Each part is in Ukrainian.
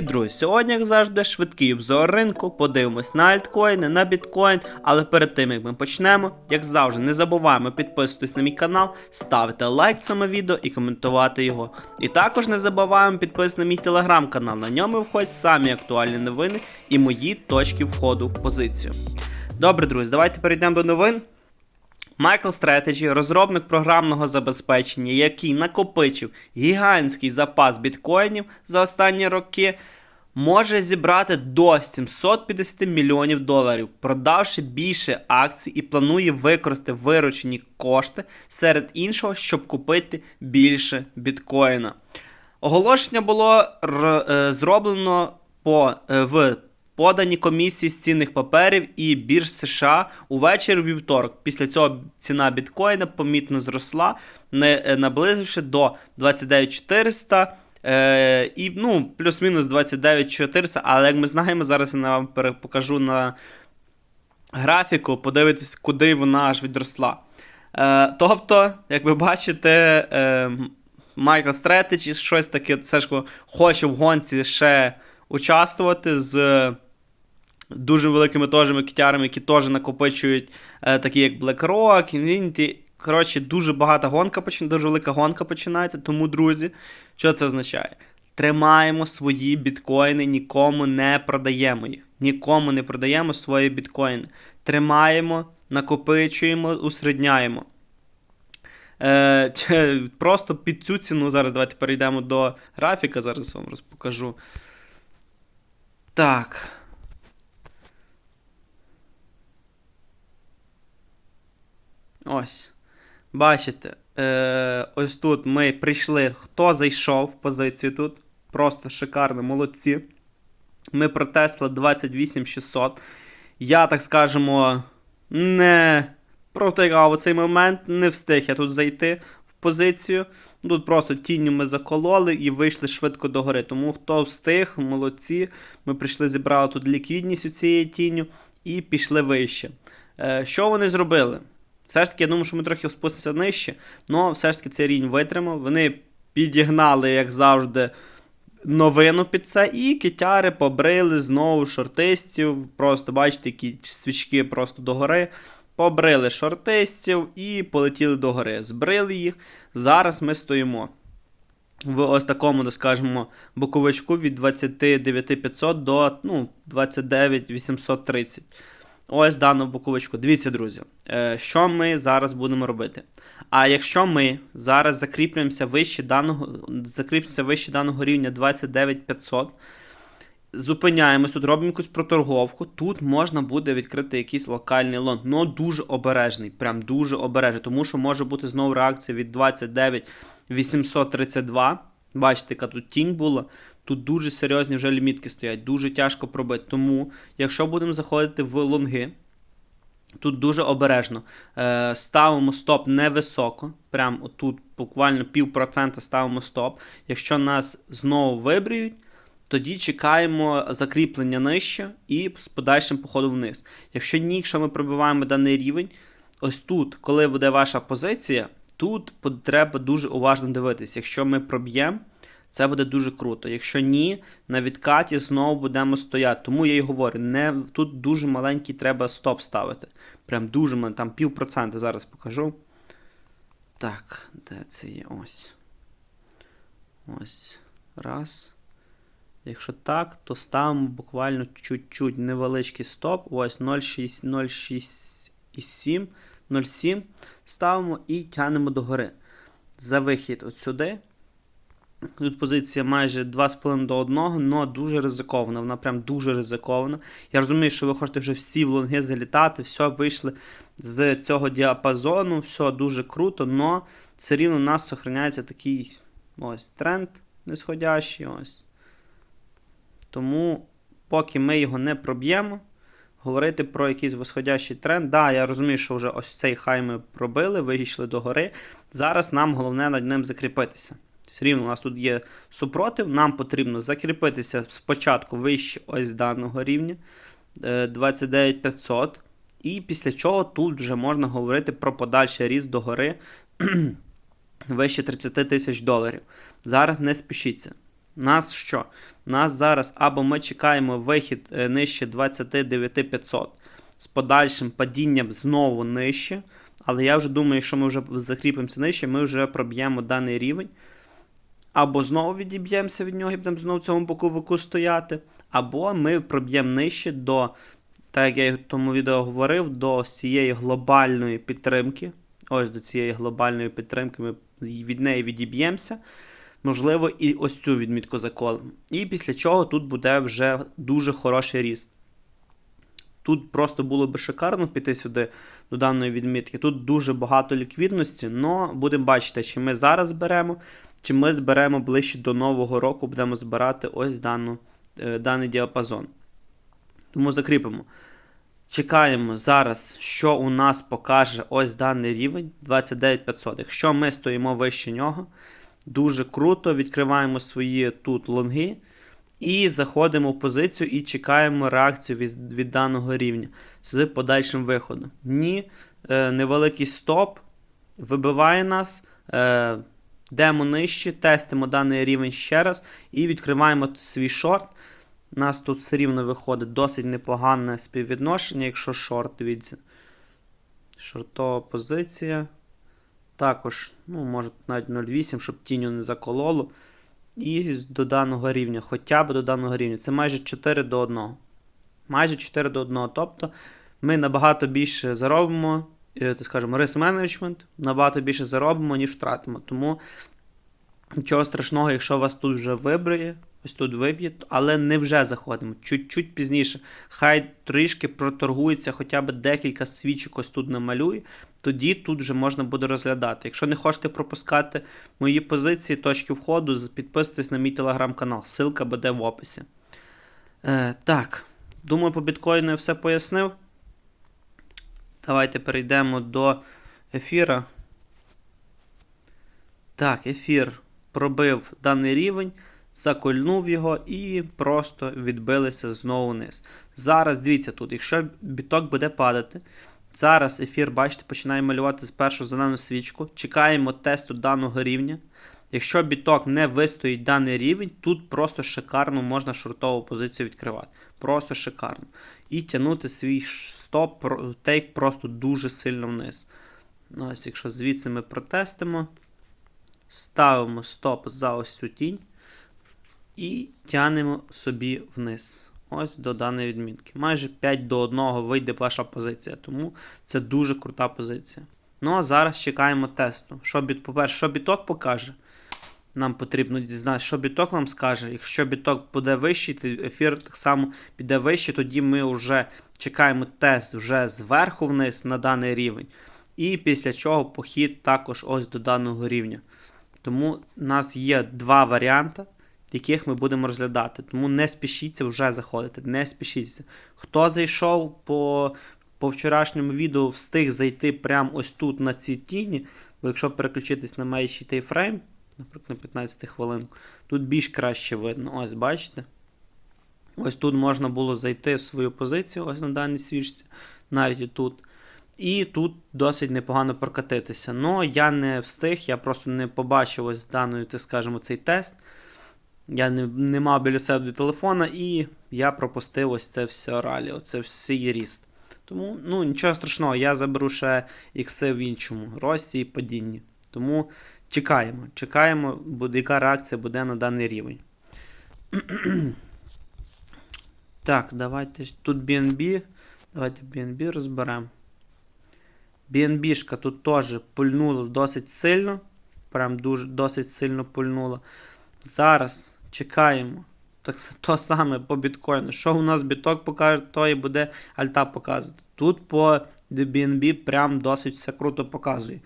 Друзі, сьогодні, як завжди, швидкий обзор ринку. Подивимось на альткоїни, на біткоін. Але перед тим як ми почнемо, як завжди, не забуваємо підписуватись на мій канал, ставити лайк цьому відео і коментувати його. І також не забуваємо підписатися на мій телеграм-канал. На ньому входять самі актуальні новини і мої точки входу в позицію. Добре, друзі, давайте перейдемо до новин. MicroStrategy, розробник програмного забезпечення, який накопичив гігантський запас біткоїнів за останні роки, може зібрати до 750 мільйонів доларів, продавши більше акцій і планує використати виручені кошти серед іншого, щоб купити більше біткоїна. Оголошення було е, зроблено по, е, в подані комісії з цінних паперів і бірж США увечері у вівторок. Після цього ціна біткоїна помітно зросла, не е, наблизивши до 29400 е, і ну, плюс-мінус 29400, але як ми знаємо, зараз я вам покажу на графіку, подивитись, куди вона аж відросла. Е, тобто, як ви бачите, е, MicroStrategy щось таке це ж хоче в гонці ще участвувати з дуже великими теж китярами, які теж накопичують, е, такі як BlackRock, Infinity. Коротше, дуже багата гонка починається, дуже велика гонка починається. Тому, друзі, що це означає? Тримаємо свої біткоїни, нікому не продаємо їх. Нікому не продаємо свої біткоїни. Тримаємо, накопичуємо, усредняємо. Е, просто під цю ціну зараз давайте перейдемо до графіка, зараз вам розпокажу. Так. Ось. Бачите, е, ось тут ми прийшли. Хто зайшов в позицію тут? Просто шикарно, молодці. Ми протесли 28600. Я, так скажемо, не протирав цей момент, не встиг я тут зайти в позицію. Тут просто тінню ми закололи і вийшли швидко до гори. Тому хто встиг, молодці. Ми прийшли, зібрали тут ліквідність у цієї тінню і пішли вище. Е, що вони зробили? Все ж таки, я думаю, що ми трохи спустимося нижче, але все ж таки цей рівень витримав. Вони підігнали, як завжди, новину під це, і китяри побрили знову шортистів. Просто бачите, які свічки просто догори. Побрили шортистів і полетіли догори. Збрили їх. Зараз ми стоїмо в ось такому, так скажемо, боковичку від 29500 до ну, 29830. Ось дану боковичку. Дивіться, друзі, е, що ми зараз будемо робити. А якщо ми зараз закріплюємося вище даного, закріплюємося вище даного рівня 29500, зупиняємось, тут робимо якусь проторговку, тут можна буде відкрити якийсь локальний лонг, но дуже обережний, прям дуже обережний, тому що може бути знову реакція від 29832. Бачите, яка тут тінь була. Тут дуже серйозні вже лімітки стоять, дуже тяжко пробити. Тому, якщо будемо заходити в лонги, тут дуже обережно. Е, ставимо стоп невисоко. Прям отут буквально пів процента ставимо стоп. Якщо нас знову вибриють, тоді чекаємо закріплення нижче і з подальшим походом вниз. Якщо ні, якщо ми пробиваємо даний рівень, ось тут, коли буде ваша позиція, тут треба дуже уважно дивитися. Якщо ми проб'ємо, це буде дуже круто. Якщо ні, на відкаті знову будемо стояти. Тому я й говорю, не, тут дуже маленький треба стоп ставити. Прям дуже маленький, там пів процента зараз покажу. Так, де це є? Ось. Ось. Раз. Якщо так, то ставимо буквально чуть-чуть невеличкий стоп. Ось 0,6, 0,6,7, 0,7 ставимо і тянемо догори. За вихід от сюди. Тут позиція майже 2,5 до 1, але дуже ризикована. Вона прям дуже ризикована. Я розумію, що ви хочете вже всі в лонги залітати, все, вийшли з цього діапазону, все дуже круто, але все рівно у нас зберігається такий ось тренд нисходящий. ось. Тому, поки ми його не проб'ємо, говорити про якийсь восходящий тренд. Да, я розумію, що вже ось цей хай ми пробили, вийшли до гори. Зараз нам головне над ним закріпитися. Все рівно у нас тут є супротив, нам потрібно закріпитися спочатку вище ось даного рівня е, 29500. І після чого тут вже можна говорити про подальший ріст догори вище 30 тисяч доларів. Зараз не спішіться. Нас що? Нас зараз або ми чекаємо вихід е, нижче 29500 з подальшим падінням знову нижче. Але я вже думаю, якщо ми вже закріпимося нижче, ми вже проб'ємо даний рівень. Або знову відіб'ємося від нього і будемо знову в цьому боковику стояти, або ми проб'ємо нижче до, так як я в тому відео говорив, до цієї глобальної підтримки. Ось до цієї глобальної підтримки ми від неї відіб'ємося. Можливо, і ось цю відмітку заколимо. І після чого тут буде вже дуже хороший ріст. Тут просто було би шикарно піти сюди до даної відмітки. Тут дуже багато ліквідності, але будемо бачити, чи ми зараз беремо, чи ми зберемо ближче до Нового року, будемо збирати ось дану, е, даний діапазон. Тому закріпимо. Чекаємо зараз, що у нас покаже ось даний рівень 29500. Якщо ми стоїмо вище нього, дуже круто відкриваємо свої тут лонги. І заходимо в позицію і чекаємо реакцію від, від даного рівня з подальшим виходом. Ні, е, невеликий стоп вибиває нас, е, йдемо нижче, тестимо даний рівень ще раз і відкриваємо свій шорт. У нас тут все рівно виходить досить непогане співвідношення, якщо шорт, дивіться. Шортова позиція. Також, ну, може навіть 0,8, щоб тіню не закололо. І до даного рівня, хоча б до даного рівня. Це майже 4 до 1. Майже 4 до 1. Тобто ми набагато більше заробимо, скажімо, рис менеджмент набагато більше заробимо, ніж втратимо. Тому нічого страшного, якщо вас тут вже вибриє, ось тут виб'є, але не вже заходимо. Чуть-чуть пізніше. Хай трішки проторгується, хоча б декілька свічок ось тут намалює, тоді тут вже можна буде розглядати. Якщо не хочете пропускати мої позиції, точки входу, підписуйтесь на мій телеграм-канал. Ссылка буде в описі. Е, Так, думаю, по біткоїну я все пояснив. Давайте перейдемо до ефіра. Так, ефір пробив даний рівень закольнув його і просто відбилися знову вниз. Зараз дивіться тут, якщо біток буде падати, зараз ефір, бачите, починає малювати з першу зелену свічку. Чекаємо тесту даного рівня. Якщо біток не вистоїть даний рівень, тут просто шикарно можна шортову позицію відкривати. Просто шикарно. І тягнути свій стоп, тейк просто дуже сильно вниз. Ось, Якщо звідси ми протестимо, ставимо стоп за ось цю тінь. І тянемо собі вниз. Ось до даної відмітки. Майже 5 до 1 вийде ваша позиція, тому це дуже крута позиція. Ну а зараз чекаємо тесту. Що біт, По-перше, що біток покаже. Нам потрібно дізнатися, що біток нам скаже. Якщо біток буде вищий, то ефір так само піде вище, тоді ми вже чекаємо тест вже зверху вниз на даний рівень. І після чого похід також ось до даного рівня. Тому у нас є два варіанти яких ми будемо розглядати. Тому не спішіться вже заходити, не спішіться. Хто зайшов по по вчорашньому відео, встиг зайти прямо ось тут на ці тіні, бо якщо переключитись на менший тайфрейм, наприклад, на 15 хвилин, тут більш краще видно. Ось, бачите? Ось тут можна було зайти в свою позицію, ось на даній свічці, навіть і тут. І тут досить непогано прокатитися. Ну, я не встиг, я просто не побачив ось даною, так скажемо, цей тест. Я не не мав біля себе телефона, і я пропустив ось це все ралі, оце всій ріст. Тому ну, нічого страшного, я заберу ще ікси в іншому рості і падінні. Тому чекаємо, чекаємо, буде, яка реакція буде на даний рівень. так, давайте тут BNB. Давайте BNB розберемо. BNB тут теж пульнула досить сильно. Прям дуже досить сильно пульнула. Зараз чекаємо. Так то саме по біткоїну. Що у нас біток покаже, то і буде альта показувати. Тут по BNB прям досить все круто показує.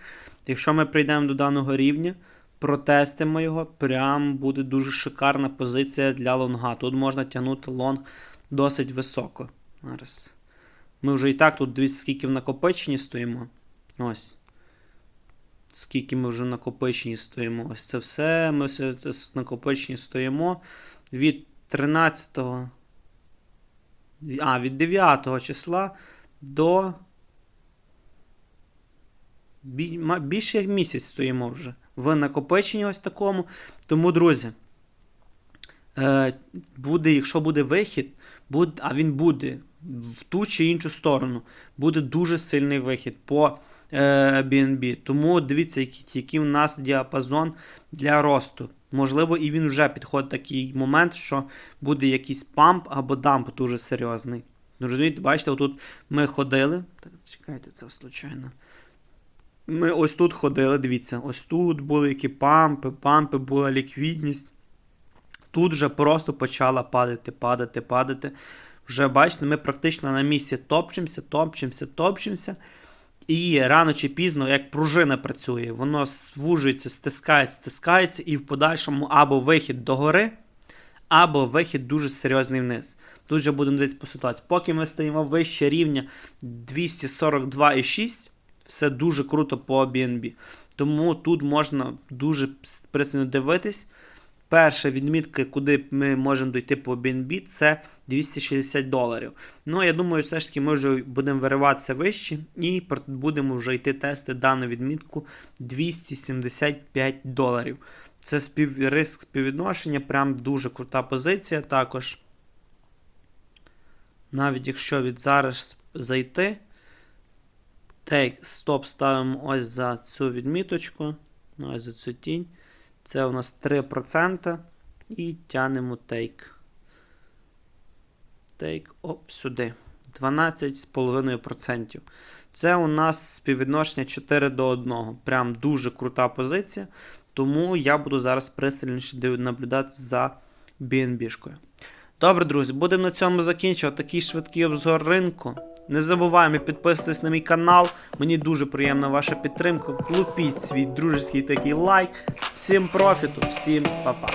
Якщо ми прийдемо до даного рівня, протестимо його, прям буде дуже шикарна позиція для лонга. Тут можна тягнути лонг досить високо. Зараз. Ми вже і так тут дивіться, скільки в накопиченні стоїмо. Ось скільки ми вже накопичені стоїмо. Ось це все. Ми все це накопичені стоїмо від 13. А, від 9 числа до. Більше як місяць стоїмо вже в накопиченні ось такому. Тому, друзі, е, буде, якщо буде вихід, буде, а він буде в ту чи іншу сторону, буде дуже сильний вихід по BNB. Тому дивіться, який, який у нас діапазон для росту. Можливо, і він вже підходить такий момент, що буде якийсь памп або дамп дуже серйозний. Ну, розумієте, бачите, отут ми ходили. Так, чекайте, це случайно. Ми ось тут ходили, дивіться, ось тут були які пампи, пампи, була ліквідність. Тут вже просто почала падати, падати, падати. Вже бачите, ми практично на місці топчемося, топчемося, топчемося. І рано чи пізно, як пружина працює, воно звужується, стискається, стискається, і в подальшому або вихід до гори, або вихід дуже серйозний вниз. Тут же будемо дивитися по ситуації. Поки ми стоїмо вище рівня 242,6, все дуже круто по BNB. Тому тут можна дуже пристально дивитись. Перша відмітка, куди ми можемо дойти по BNB, це 260 доларів. Ну, я думаю, все ж таки ми вже будемо вириватися вище і будемо вже йти тести дану відмітку 275 доларів. Це спів... риск співвідношення, прям дуже крута позиція також. Навіть якщо від зараз зайти, тейк, стоп ставимо ось за цю відміточку, ну, ось за цю тінь. Це у нас 3% і тянемо тейк. Тейк оп, сюди. 12,5%. Це у нас співвідношення 4 до 1. Прям дуже крута позиція. Тому я буду зараз пристальніше наблюдати за BNB-шкою. Добре, друзі, будемо на цьому закінчувати такий швидкий обзор ринку. Не забуваємо підписуватись на мій канал. Мені дуже приємна ваша підтримка. Влупіть свій дружеський такий лайк. Всім профіту, всім па-па.